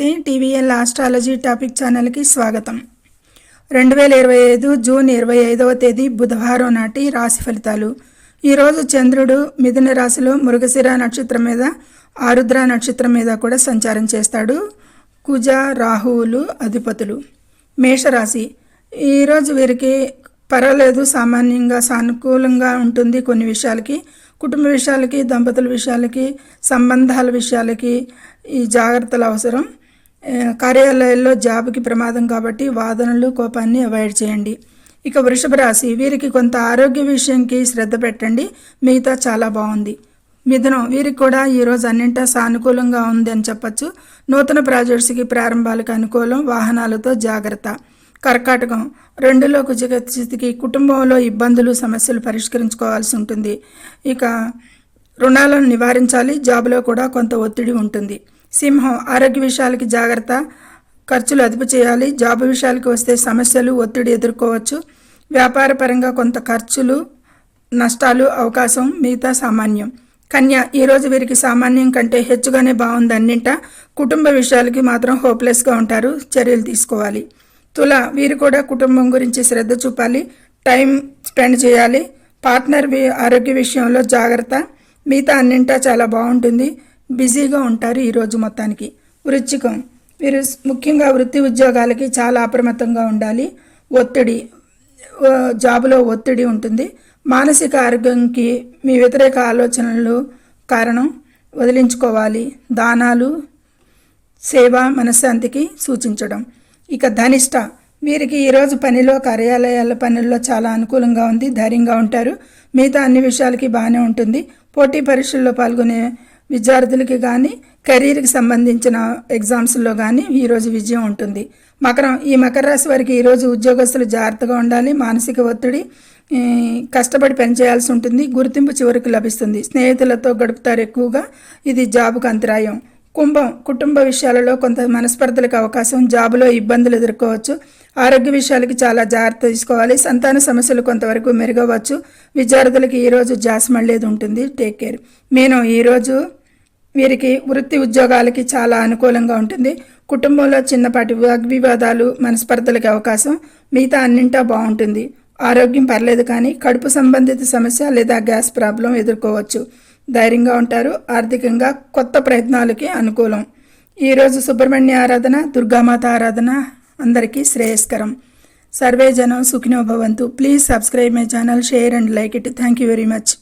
నమస్తే TVL astrology topic ఛానల్కి స్వాగతం. రెండు వేల ఇరవై ఐదు జూన్ ఇరవై ఐదవ తేదీ బుధవారం నాటి రాశి ఫలితాలు. ఈరోజు చంద్రుడు మిథున రాశిలో మృగశిర నక్షత్రం మీద ఆరుద్ర నక్షత్రం మీద కూడా సంచారం చేస్తాడు. కుజ రాహువులు అధిపతులు. మేషరాశి. ఈరోజు వీరికి పర్వాలేదు సామాన్యంగా సానుకూలంగా ఉంటుంది కొన్ని విషయాలకి. కుటుంబ విషయాలకి దంపతుల విషయాలకి సంబంధాల విషయాలకి ఈ జాగ్రత్తలు అవసరం. కార్యాలయాల్లో జాబ్కి ప్రమాదం కాబట్టి వాదనలు కోపాన్ని అవాయిడ్ చేయండి. ఇక వృషభ రాశి వీరికి కొంత ఆరోగ్య విషయంకి శ్రద్ధ పెట్టండి. మిగతా చాలా బాగుంది. మిథునం వీరికి కూడా ఈరోజు అన్నింటా సానుకూలంగా ఉంది అని చెప్పచ్చు. నూతన ప్రాజెక్ట్స్కి ప్రారంభాలకు అనుకూలం వాహనాలతో జాగ్రత్త. కర్కాటకం రెండులో కుజగ స్థితికి కుటుంబంలో ఇబ్బందులు సమస్యలు పరిష్కరించుకోవాల్సి ఉంటుంది. ఇక రుణాలను నివారించాలి. జాబ్లో కూడా కొంత ఒత్తిడి ఉంటుంది. సింహం ఆరోగ్య విషయాలకి జాగ్రత్త ఖర్చులు అదుపు చేయాలి జాబు విషయాలకి వస్తే సమస్యలు ఒత్తిడి ఎదుర్కోవచ్చు. వ్యాపారపరంగా కొంత ఖర్చులు నష్టాలు అవకాశం మిగతా సామాన్యం. కన్య ఈరోజు వీరికి సామాన్యం కంటే హెచ్చుగానే బాగుంది అన్నింట. కుటుంబ విషయాలకి మాత్రం హోప్లెస్గా ఉంటారు చర్యలు తీసుకోవాలి. తుల వీరు కూడా కుటుంబం గురించి శ్రద్ధ చూపాలి టైం స్పెండ్ చేయాలి. పార్ట్నర్ ఆరోగ్య విషయంలో జాగ్రత్త. మిగతా అన్నింటా చాలా బాగుంటుంది. బిజీగా ఉంటారు ఈరోజు మొత్తానికి. వృచ్చికం. వీరు ముఖ్యంగా వృత్తి ఉద్యోగాలకి చాలా అప్రమత్తంగా ఉండాలి. ఒత్తిడి జాబులో ఒత్తిడి ఉంటుంది. మానసిక ఆరోగ్యంకి మీ వ్యతిరేక ఆలోచనలు కారణం. వదిలించుకోవాలి. దానాలు సేవ మనశ్శాంతికి సూచించడం. ఇక ధనిష్ట. వీరికి ఈరోజు పనిలో కార్యాలయాల పనుల్లో చాలా అనుకూలంగా ఉంది ధైర్యంగా ఉంటారు. మిగతా అన్ని విషయాలకి బాగానే ఉంటుంది. పోటీ పరీక్షల్లో పాల్గొనే విద్యార్థులకి కానీ కెరీర్కి సంబంధించిన ఎగ్జామ్స్లో కానీ ఈరోజు విజయం ఉంటుంది. మకరం ఈ మకర రాశి వారికి ఈరోజు ఉద్యోగస్తులు జాగ్రత్తగా ఉండాలి మానసిక ఒత్తిడి కష్టపడి పనిచేయాల్సి ఉంటుంది గుర్తింపు చివరికి లభిస్తుంది. స్నేహితులతో గడుపుతారు ఎక్కువగా ఇది జాబుకు అంతరాయం. కుంభం కుటుంబ విషయాలలో కొంత మనస్పర్ధలకు అవకాశం జాబులో ఇబ్బందులు ఎదుర్కోవచ్చు ఆరోగ్య విషయాలకి చాలా జాగ్రత్త తీసుకోవాలి సంతాన సమస్యలు కొంతవరకు మెరుగవచ్చు విద్యార్థులకి ఈరోజు జాస్ మళ్ళేది ఉంటుంది టేక్ కేర్. నేను ఈరోజు వీరికి వృత్తి ఉద్యోగాలకి చాలా అనుకూలంగా ఉంటుంది. కుటుంబంలో చిన్నపాటి వాగ్వివాదాలు మనస్పర్ధలకి అవకాశం మిగతా అన్నింటా బాగుంటుంది. ఆరోగ్యం పర్లేదు కానీ కడుపు సంబంధిత సమస్య లేదా గ్యాస్ ప్రాబ్లం ఎదుర్కోవచ్చు. ధైర్యంగా ఉంటారు. ఆర్థికంగా కొత్త ప్రయత్నాలకి అనుకూలం. ఈరోజు సుబ్రహ్మణ్య ఆరాధన దుర్గామాత ఆరాధన అందరికీ శ్రేయస్కరం. సర్వే జనం Sukhinobhavantu please subscribe my channel share and like it. Thank you very much.